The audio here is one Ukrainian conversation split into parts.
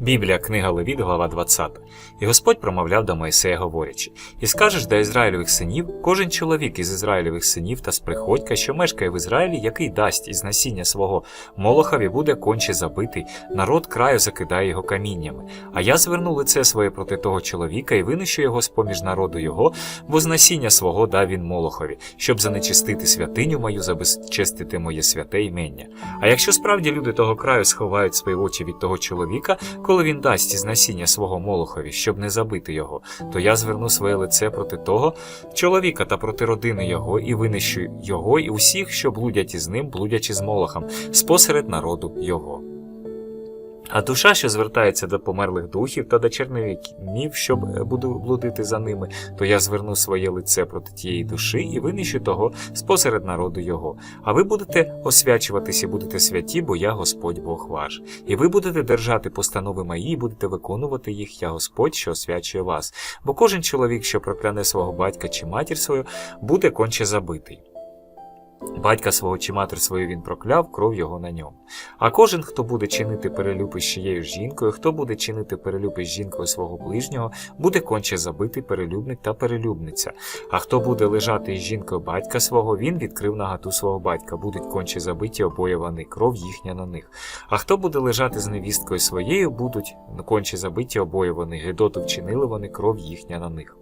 Біблія, книга Левіт, глава 20. І Господь промовляв до Моїсея, говорячи: І скажеш до Ізраїльових синів, кожен чоловік із Ізраїльових синів та з приходька, що мешкає в Ізраїлі, який дасть із насіння свого молохові, буде конче забитий, народ краю закидає його каміннями. А я зверну лице своє проти того чоловіка і винищу його з поміж народу його, бо з насіння свого дав він молохові, щоб занечистити святиню мою, забезчестити моє святе імення. А якщо справді люди того краю сховають свої очі від того чоловіка, коли він дасть із насіння свого молохові, щоб не забити його, то я зверну своє лице проти того чоловіка та проти родини його, і винищу його і усіх, що блудять із ним, блудячи з молохом, спосеред народу його. А душа, що звертається до померлих духів та до чернівів, щоб е, буду блудити за ними, то я зверну своє лице проти тієї душі і винищу того спосеред народу його. А ви будете освячуватися, будете святі, бо я Господь Бог ваш. І ви будете держати постанови мої, і будете виконувати їх, я Господь, що освячує вас. Бо кожен чоловік, що прокляне свого батька чи матір свою, буде конче забитий. Батька свого чи матір свою він прокляв, кров його на ньому. А кожен, хто буде чинити перелюб із чиєю жінкою, хто буде чинити перелюб із жінкою свого ближнього, буде конче забитий перелюбник та перелюбниця. А хто буде лежати із жінкою батька свого, він відкрив нагату свого батька, будуть конче забиті обоє вони, кров їхня на них. А хто буде лежати з невісткою своєю, будуть конче забиті обоє вони, гидоту вчинили вони, кров їхня на них.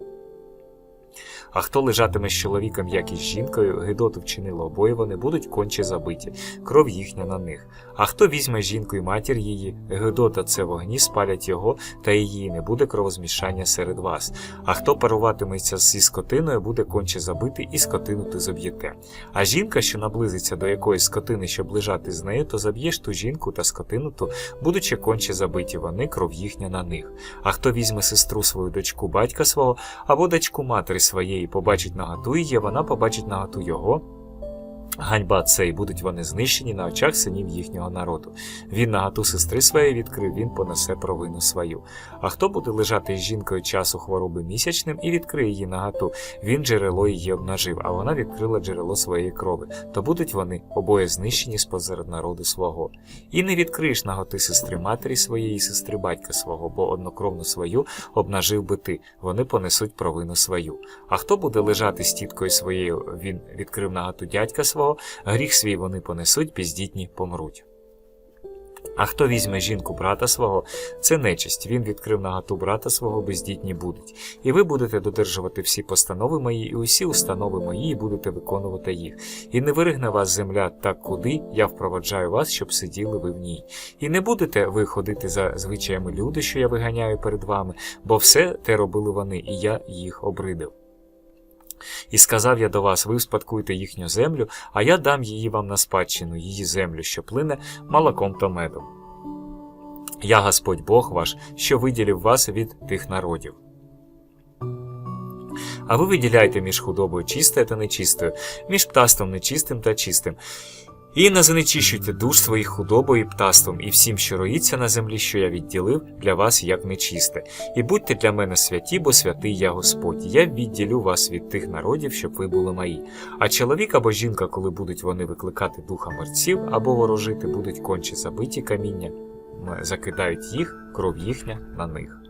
А хто лежатиме з чоловіком, як і з жінкою, гидоту вчинили обоє вони, будуть конче забиті, кров їхня на них. А хто візьме жінку і матір її, гидота це вогні, спалять його, та її не буде кровозмішання серед вас. А хто паруватиметься зі скотиною, буде конче забитий, і скотину ти заб'єте. А жінка, що наблизиться до якоїсь скотини, щоб лежати з нею, то заб'єш ту жінку та скотину ту, будучи конче забиті вони, кров їхня на них. А хто візьме сестру свою дочку батька свого, або дочку матері своєї, побачить наготу її, вона побачить наготу його. Ганьба це, і будуть вони знищені на очах синів їхнього народу. Він наготу сестри своєї відкрив, він понесе провину свою. А хто буде лежати з жінкою часу хвороби місячним і відкриє її наготу, він джерело її обнажив, а вона відкрила джерело своєї крови, то будуть вони обоє знищені спозеред народу свого. І не відкриєш наготи сестри матері своєї і сестри батька свого, бо однокровну свою обнажив би ти, вони понесуть провину свою. А хто буде лежати з тіткою своєю, він відкрив наготу дядька свого, гріх свій вони понесуть, бездітні помруть. А хто візьме жінку брата свого, це нечисть. Він відкрив наготу брата свого, бездітні будуть. І ви будете додержувати всі постанови мої, і усі установи мої, і будете виконувати їх. І не виригне вас земля так, куди я впроваджаю вас, щоб сиділи ви в ній. І не будете ви ходити за звичаями люди, що я виганяю перед вами, бо все те робили вони, і я їх обридив. І сказав я до вас: ви вспадкуєте їхню землю, а я дам її вам на спадщину, її землю, що плине молоком та медом. Я Господь Бог ваш, що виділив вас від тих народів. А ви виділяйте між худобою чистою та нечистою, між птаством нечистим та чистим. І не занечищуйте душ своїх худобою і птаством, і всім, що роїться на землі, що я відділив для вас як нечисте. І будьте для мене святі, бо святий я Господь. Я відділю вас від тих народів, щоб ви були мої. А чоловік або жінка, коли будуть вони викликати духа мерців або ворожити, будуть конче забиті каміння, закидають їх, кров їхня на них.